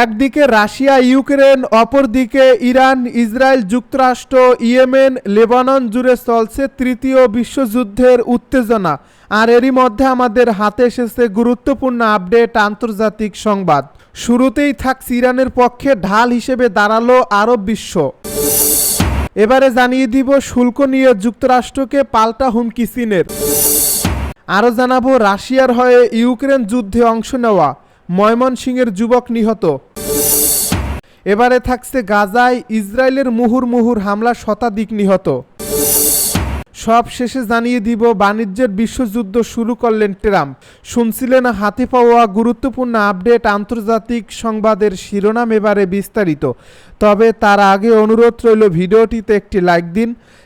একদিকে Russia, Ukraine, অপরদিকে Iran, Israel, যুক্তরাষ্ট্র, ইয়েমেন, লেবানন জুড়ে চলছে তৃতীয় বিশ্বযুদ্ধের উত্তেজনা। আর এরই মধ্যে আমাদের হাতে এসেছে গুরুত্বপূর্ণ আপডেট আন্তর্জাতিক সংবাদ। শুরুতেই থাকছে ইরানের পক্ষে ঢাল হিসেবে দাঁড়াল আরব বিশ্ব। এবারে জানিয়ে দিব শুল্ক নিয়ে যুক্তরাষ্ট্রকে পাল্টা হুমকি চীনের। আরও জানাব রাশিয়ার হয়ে ইউক্রেন যুদ্ধে অংশ নেওয়া। ময়মনসিংহের যুবক নিহত। এবারে থাকছে গাজায় ইসরায়েলের মুহুর মুহুর হামলা শতাধিক নিহত। সব শেষে জানিয়ে দিব, বাণিজ্যের বিশ্বযুদ্ধ শুরু করলেন ট্রাম্প। শুনছিলেন হাতে পাওয়া গুরুত্বপূর্ণ আপডেট আন্তর্জাতিক সংবাদের শিরোনাম এবারে বিস্তারিত। তবে তার আগে অনুরোধ রইল, ভিডিওটিতে একটি লাইক দিন।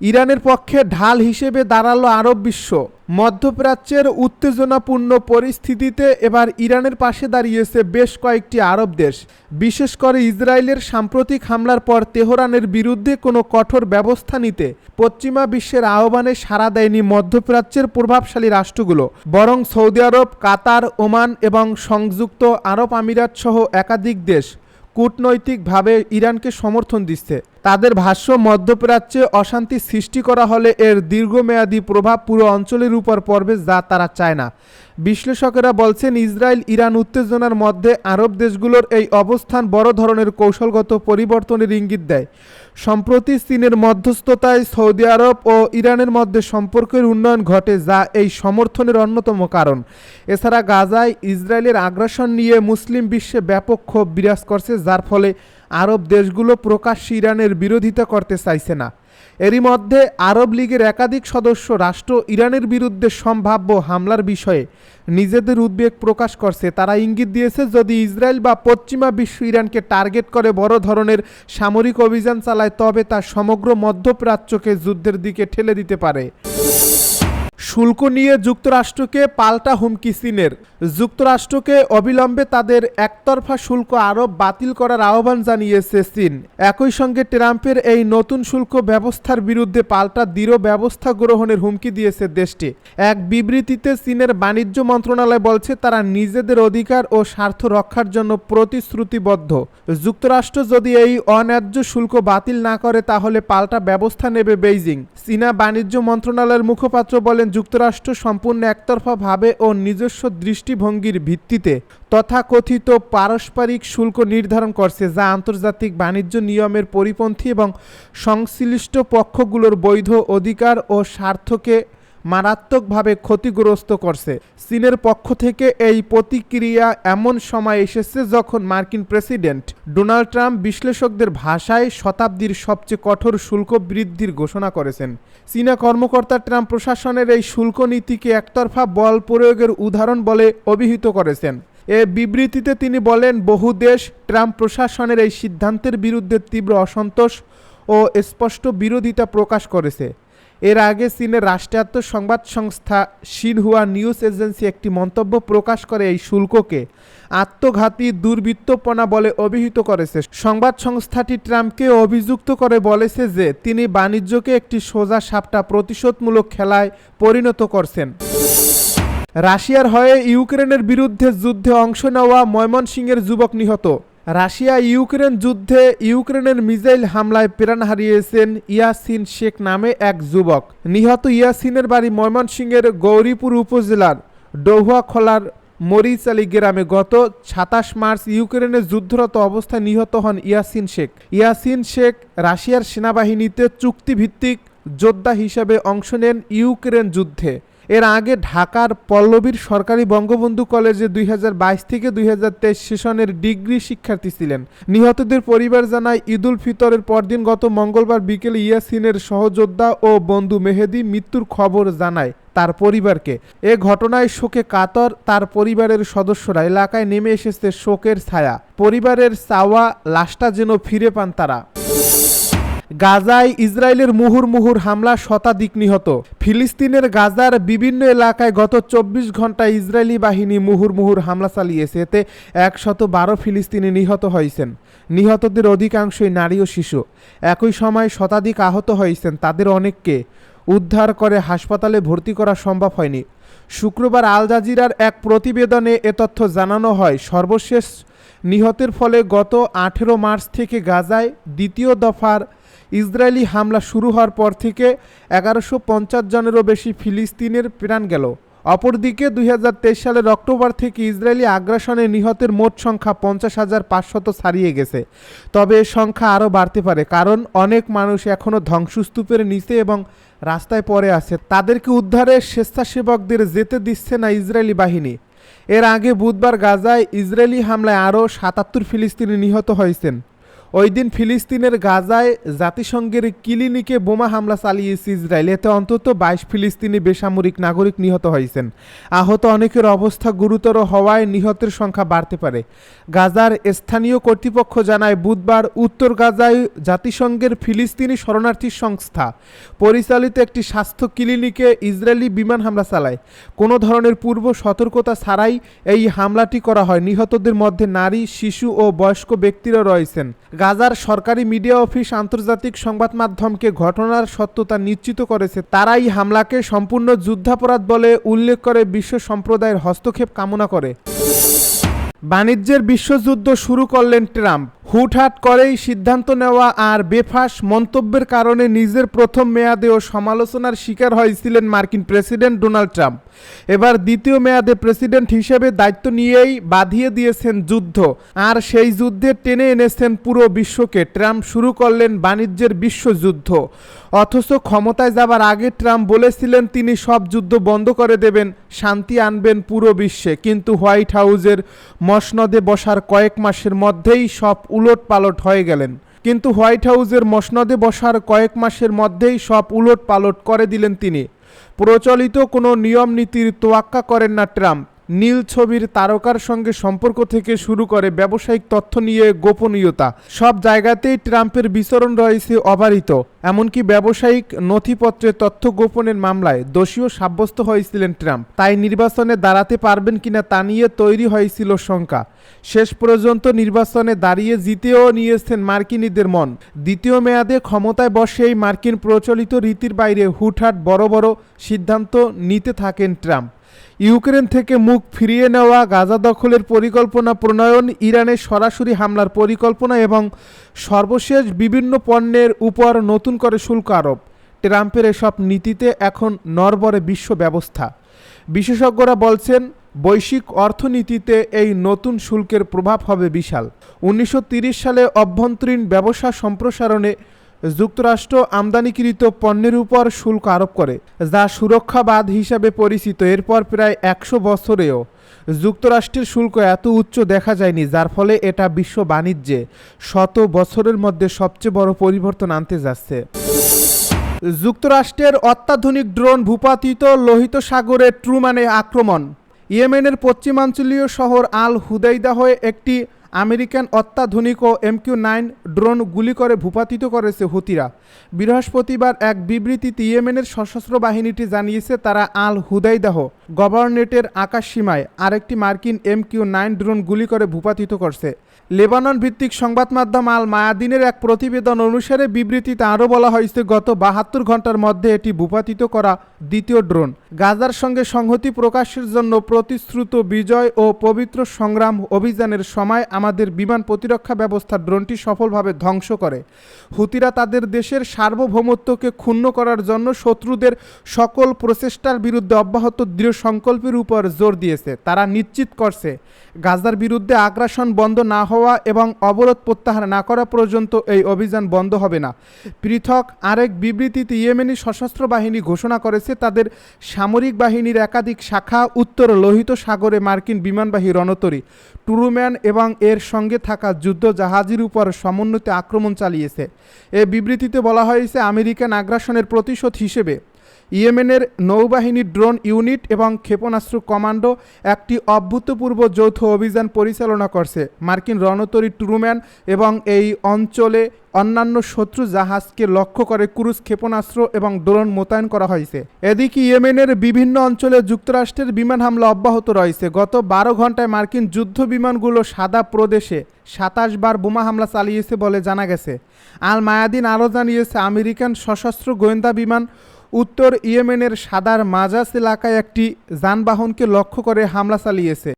ইরানের পক্ষে ঢাল হিসেবে দাঁড়াল আরব বিশ্ব। মধ্যপ্রাচ্যের উত্তেজনাপূর্ণ পরিস্থিতিতে এবার ইরানের পাশে দাঁড়িয়েছে বেশ কয়েকটি আরব দেশ। বিশেষ করে ইসরায়েলের সাম্প্রতিক হামলার পর তেহরানের বিরুদ্ধে কোনো কঠোর ব্যবস্থা নিতে পশ্চিমা বিশ্বের আহ্বানে সাড়া দেয়নি মধ্যপ্রাচ্যের প্রভাবশালী রাষ্ট্রগুলো। বরং সৌদি আরব, কাতার, ওমান এবং সংযুক্ত আরব আমিরাত সহ একাধিক দেশ কূটনৈতিকভাবে ইরানকে সমর্থন দিচ্ছে। তাদের ভাষ্য, মধ্যপ্রাচ্যে অশান্তি সৃষ্টি করা হলে এর দীর্ঘমেয়াদী প্রভাব পুরো অঞ্চলের উপর পড়বে যা তারা চায় না। বিশ্লেষকেরা বলছেন, ইসরায়েল ইরান উত্তেজনার মধ্যে আরব দেশগুলোর এই অবস্থান বড় ধরনের কৌশলগত পরিবর্তনের ইঙ্গিত দেয়। সম্প্রতি চীনের মধ্যস্থতায় সৌদি আরব ও ইরানের মধ্যে সম্পর্কের উন্নয়ন ঘটে, যা এই সমর্থনের অন্যতম কারণ। এছাড়া গাজায় ইসরায়েলের আগ্রাসন নিয়ে মুসলিম বিশ্বে ব্যাপক ক্ষোভ বিরাজ করছে, যার ফলে আরব দেশগুলো প্রকাশ্যে ইরানের বিরোধিতা করতে চাইছে না। এরই মধ্যে আরব লীগের একাধিক সদস্য রাষ্ট্র ইরানের বিরুদ্ধে সম্ভাব্য হামলার বিষয়ে নিজেদের উদ্বেগ প্রকাশ করছে। তারা ইঙ্গিত দিয়েছে, যদি ইসরায়েল বা পশ্চিমা বিশ্ব ইরানকে টার্গেট করে বড় ধরনের সামরিক অভিযান চালায়, তবে তা সমগ্র মধ্যপ্রাচ্যকে যুদ্ধের দিকে ঠেলে দিতে পারে। শুল্ক নিয়ে যুক্তরাষ্ট্রকে পাল্টা হুমকি চীনের। যুক্তরাষ্ট্রকে অবিলম্বে তাদের একতরফা শুল্ক আরোপ বাতিল করার আহ্বান জানিয়েছে চীন। একই সঙ্গে ট্রাম্পের এই নতুন শুল্ক ব্যবস্থার বিরুদ্ধে পাল্টা দৃঢ় ব্যবস্থা গ্রহণের হুমকি দিয়েছে দেশটি। এক বিবৃতিতে চীনের বাণিজ্য মন্ত্রণালয় বলছে, তারা নিজেদের অধিকার ও স্বার্থ রক্ষার জন্য প্রতিশ্রুতিবদ্ধ। যুক্তরাষ্ট্র যদি এই অন্যায্য শুল্ক বাতিল না করে, তাহলে পাল্টা ব্যবস্থা নেবে বেইজিং। চীনা বাণিজ্য মন্ত্রণালয়ের মুখপাত্র বলেন যুক্তরাষ্ট্র সম্পূর্ণ একতরফাভাবে ও নিজস্ব দৃষ্টিভঙ্গির ভিত্তিতে তথাকথিত পারস্পরিক শুল্ক নির্ধারণ করছে, যা আন্তর্জাতিক বাণিজ্য নিয়মের পরিপন্থী এবং সংশ্লিষ্ট পক্ষগুলোর বৈধ অধিকার ও স্বার্থকে মারাত্মকভাবে ক্ষতিগ্রস্ত করছে। চীনের পক্ষ থেকে এই প্রতিক্রিয়া এমন সময় এসেছে যখন মার্কিন প্রেসিডেন্ট ডোনাল্ড ট্রাম্প বিশ্লেষকদের ভাষায় শতাব্দীর সবচেয়ে কঠোর শুল্ক বৃদ্ধির ঘোষণা করেছেন। চীনা কর্মকর্তা ট্রাম্প প্রশাসনের এই শুল্ক নীতিকে একতরফা বল প্রয়োগের উদাহরণ বলে অভিহিত করেছেন। এ বিবৃতিতে তিনি বলেন, বহু দেশ ট্রাম্প প্রশাসনের এই সিদ্ধান্তের বিরুদ্ধে তীব্র অসন্তোষ ও স্পষ্ট বিরোধিতা প্রকাশ করেছে। এর আগে চীনের রাষ্ট্রায়ত্ত সংবাদ সংস্থা সিনহুয়া নিউজ এজেন্সি একটি মন্তব্য প্রকাশ করে এই শুল্ককে আত্মঘাতী দুর্বৃত্তপনা বলে অভিহিত করেছে। সংবাদ সংস্থাটি ট্রাম্পকে অভিযুক্ত করে বলেছে যে তিনি বাণিজ্যকে একটি সোজা সাপটা প্রতিশোধমূলক খেলায় পরিণত করছেন। রাশিয়ার হয়ে ইউক্রেনের বিরুদ্ধে যুদ্ধে অংশ নেওয়া ময়মনসিংহের যুবক নিহত। রাশিয়া ইউক্রেন যুদ্ধে ইউক্রেনের মিসাইল হামলায় প্রাণ হারিয়েছেন ইয়াসিন শেখ নামে এক যুবক। নিহত ইয়াসিনের বাড়ি ময়মনসিংহের গৌরীপুর উপজেলার ডৌহাখলার মরিচালি গ্রামে গত সাতাশ মার্চ ইউক্রেনের যুদ্ধরত অবস্থায় নিহত হন ইয়াসিন শেখ। ইয়াসিন শেখ রাশিয়ার সেনাবাহিনীতে চুক্তিভিত্তিক যোদ্ধা হিসেবে অংশ নেন ইউক্রেন যুদ্ধে। এর আগে ঢাকার পল্লবীর সরকারি বঙ্গবন্ধু কলেজে দুই হাজার বাইশ থেকে দুই হাজার তেইশ সেশনের ডিগ্রি শিক্ষার্থী ছিলেন। নিহতদের পরিবার জানায়, ঈদুল ফিতরের পরদিন গত মঙ্গলবার বিকেলে ইয়াসিনের সহযোদ্ধা ও বন্ধু মেহেদি মৃত্যুর খবর জানায় তার পরিবারকে। এ ঘটনায় শোকে কাতর তার পরিবারের সদস্যরা এলাকায় নেমে এসেছে শোকের ছায়া। পরিবারের চাওয়া লাশটা যেন ফিরে পান তারা। গাজায় ইসরায়েলের মুহুর মুহুর হামলা শতাধিক নিহত। ফিলিস্তিনের গাজার বিভিন্ন এলাকায় গত চব্বিশ ঘন্টায় ইসরায়েলি বাহিনী মুহুর মুহুর হামলা চালিয়েছে। এতে একশত বারো ফিলিস্তিনি নিহত হয়েছেন। নিহতদের অধিকাংশই নারী ও শিশু। একই সময় শতাধিক আহত হয়েছেন তাদের অনেককে। উদ্ধার করে হাসপাতালে ভর্তি করা সম্ভব হয়নি। শুক্রবার আল জাজিরার এক প্রতিবেদনে এ তথ্য জানানো হয়, সর্বশেষ নিহতের ফলে গত আঠেরো মার্চ থেকে গাজায় দ্বিতীয় দফার ইসরায়েলি হামলা শুরু হওয়ার পর থেকে এগারোশো পঞ্চাশ জনেরও বেশি ফিলিস্তিনের প্রাণ গেল। অপরদিকে দুই হাজার তেইশ সালের অক্টোবর থেকে ইসরায়েলি আগ্রাসনে নিহতের মোট সংখ্যা পঞ্চাশ হাজার পাঁচশত ছাড়িয়ে গেছে। তবে এ সংখ্যা আরও বাড়তে পারে, কারণ অনেক মানুষ এখনও ধ্বংসস্তূপের নিচে এবং রাস্তায় পড়ে আছে। তাদেরকে উদ্ধারে স্বেচ্ছাসেবকদের যেতে দিচ্ছে না ইসরায়েলি বাহিনী। এর আগে বুধবার গাজায় ইসরায়েলি হামলায় আরও সাতাত্তর ফিলিস্তিনি নিহত হয়েছেন। ওই দিন ফিলিস্তিনের গাজায় জাতিসংঘের ক্লিনিকে বোমা হামলা চালিয়েছে ইসরায়েল। এতে অন্তত বাইশ ফিলিস্তিনি বেসামরিক নাগরিক নিহত হয়েছেন। আহত অনেকের অবস্থা গুরুতর হওয়ায় নিহতের সংখ্যা বাড়তে পারে। গাজার স্থানীয় কর্তৃপক্ষ জানায়, বুধবার উত্তর গাজায় জাতিসংঘের ফিলিস্তিনি শরণার্থী সংস্থা পরিচালিত একটি স্বাস্থ্য ক্লিনিকে ইসরায়েলি বিমান হামলা চালায়। কোনো ধরনের পূর্ব সতর্কতা ছাড়াই এই হামলাটি করা হয়। নিহতদের মধ্যে নারী, শিশু ও বয়স্ক ব্যক্তিরা রয়েছেন। গাজার সরকারি মিডিয়া অফিস আন্তর্জাতিক সংবাদ মাধ্যমকে ঘটনার সত্যতা নিশ্চিত করেছে। তারাই হামলাকে সম্পূর্ণ যুদ্ধাপরাধ বলে উল্লেখ করে বিশ্ব সম্প্রদায়ের হস্তক্ষেপ কামনা করে। বাণিজ্যের বিশ্বযুদ্ধ শুরু করলেন ট্রাম্প। হুটহাট করেই সিদ্ধান্ত নেওয়া আর বেফাস মন্তব্যের কারণে নিজের প্রথম মেয়াদেও সমালোচনার শিকার হয়েছিলেন মার্কিন প্রেসিডেন্ট ডোনাল্ড ট্রাম্প। এবার দ্বিতীয় মেয়াদে প্রেসিডেন্ট হিসেবে দায়িত্ব নিয়েই বাঁধিয়ে দিয়েছেন যুদ্ধ। আর সেই যুদ্ধে টেনে এনেছেন পুরো বিশ্বকে। ট্রাম্প শুরু করলেন বাণিজ্যের বিশ্বযুদ্ধ। অথচ ক্ষমতায় যাবার আগে ট্রাম্প বলেছিলেন, তিনি সব যুদ্ধ বন্ধ করে দেবেন, শান্তি আনবেন পুরো বিশ্বে। কিন্তু হোয়াইট হাউসের মসনদে বসার কয়েক মাসের মধ্যেই সব উলট পালট হয়ে গেলেন। কিন্তু হোয়াইট হাউসের মসনদে বসার কয়েক মাসের মধ্যেই সব উলট পালট করে দিলেন তিনি। প্রচলিত কোনো নিয়ম নীতির তোয়াক্কা করেন না ট্রাম্প। নীল ছবির তারকার সঙ্গে সম্পর্ক থেকে শুরু করে ব্যবসায়িক তথ্য নিয়ে গোপনীয়তা। সব জায়গাতেই ট্রাম্পের বিচরণ রয়েছে অবারিত। এমনকি ব্যবসায়িক নথিপত্রে তথ্য গোপনের মামলায় দোষীও সাব্যস্ত হয়েছিলেন ট্রাম্প। তাই নির্বাচনে দাঁড়াতে পারবেন কিনা তা নিয়ে তৈরি হয়েছিল শঙ্কা। শেষ পর্যন্ত নির্বাচনে দাঁড়িয়ে জিতেও নিয়েছেন মার্কিনীদের মন। দ্বিতীয় মেয়াদে ক্ষমতায় বসেই মার্কিন প্রচলিত রীতির বাইরে হুটহাট বড় বড় সিদ্ধান্ত নিতে থাকেন ট্রাম্প। ইউক্রেন থেকে মুখ ফিরিয়ে নেওয়া গাজা দখলের পরিকল্পনা প্রণয়ন ইরানের সরাসরি হামলার পরিকল্পনা এবং সর্বশেষ বিভিন্ন পণ্যের উপর নতুন করে শুল্ক আরোপ। ট্রাম্পের এসব নীতিতে এখন নরবরে বিশ্ব ব্যবস্থা। বিশেষজ্ঞরা বলছেন, বৈশ্বিক অর্থনীতিতে এই নতুন শুল্কের প্রভাব হবে বিশাল। উনিশশো সালে অভ্যন্তরীণ ব্যবসা সম্প্রসারণে যুক্তরাষ্ট্র আমদানিকৃত পণ্যের উপর শুল্ক আরোপ করে, যা সুরক্ষাবাদ হিসাবে পরিচিত এরপর প্রায় একশো বছরেও। যুক্তরাষ্ট্রের শুল্ক এত উচ্চ দেখা যায়নি, যার ফলে এটা বিশ্ব বাণিজ্যে শত বছরের মধ্যে সবচেয়ে বড় পরিবর্তন আনতে যাচ্ছে। যুক্তরাষ্ট্রের অত্যাধুনিক ড্রোন ভূপাতিত লোহিত সাগরে ট্রুমানে আক্রমণ। ইয়েমেনের পশ্চিমাঞ্চলীয় শহর আল হুদাইদা হয়ে একটি আমেরিকান অত্যাধুনিক ও এমকিউ নাইন ড্রোন গুলি করে ভূপাতিত করেছে হুতিরা। বৃহস্পতিবার এক বিবৃতিতে ইয়েমেনের সশস্ত্র বাহিনীটি জানিয়েছে, তারা আল হুদাইদাহ গভর্নেটের আকাশ সীমায় আরেকটি মার্কিন এমকিউ নাইন ড্রোন গুলি করে ভূপাতিত করছে। লেবানন ভিত্তিক সংবাদ মাধ্যম আল মায়াদিনের এক প্রতিবেদন অনুসারে বিবৃতিতে আরও বলা হয়েছে, গত বাহাত্তর ঘণ্টার মধ্যে এটি ভূপাতিত করা দ্বিতীয় ড্রোন। গাজার সঙ্গে সংহতি প্রকাশের জন্য প্রতিশ্রুত বিজয় ও পবিত্র সংগ্রাম অভিযানের সময় আমাদের বিমান প্রতিরক্ষা ব্যবস্থা ড্রোনটি সফলভাবে ধ্বংস করে। হুতিরা তাদের দেশের সার্বভৌমত্বকে ক্ষুণ্ণ করার জন্য শত্রুদের সকল প্রচেষ্টার বিরুদ্ধে অব্যাহত দৃঢ় সংকল্পের উপর জোর দিয়েছে। তারা নিশ্চিত করছে, গাজার বিরুদ্ধে আগ্রাসন বন্ধ না হওয়া এবং অবরোধ প্রত্যাহার না করা পর্যন্ত এই অভিযান বন্ধ হবে না। পৃথক আরেক বিবৃতিতে ইয়েমেনি সশস্ত্র বাহিনী ঘোষণা করেছে, তাদের সামরিক বাহিনীর একাধিক শাখা উত্তর লোহিত সাগরে মার্কিন বিমানবাহী রণতরী, টুরুম্যান এবং এর সঙ্গে থাকা যুদ্ধ জাহাজের উপর সমন্বিত আক্রমণ চালিয়েছে। এ বিবৃতিতে বলা হয়েছে, আমেরিকান আগ্রাসনের প্রতিশোধ হিসেবে ইয়েমেনের নৌবাহিনী ড্রোন ইউনিট এবং ক্ষেপণাস্ত্র কমান্ডো একটি অভূতপূর্ব যৌথ অভিযান পরিচালনা করছে। মার্কিন রণতরী ট্রুম্যান এবং এই অঞ্চলে অন্যান্য শত্রু জাহাজকে লক্ষ্য করে ক্রুজ ক্ষেপণাস্ত্র এবং ড্রোন মোতায়েন করা হয়েছে। এদিকে ইয়েমেনের বিভিন্ন অঞ্চলে যুক্তরাষ্ট্রের বিমান হামলা অব্যাহত রয়েছে। গত বারো ঘন্টায় মার্কিন যুদ্ধ বিমানগুলো সাদা প্রদেশে সাতাশ বার বোমা হামলা চালিয়েছে বলে জানা গেছে। আল মায়াদিন আরও জানিয়েছে, আমেরিকান সশস্ত্র গোয়েন্দা বিমান উত্তর ইয়েমেনের সাদার মাজাস এলাকায় একটি যানবাহনকে লক্ষ্য করে হামলা চালিয়েছে।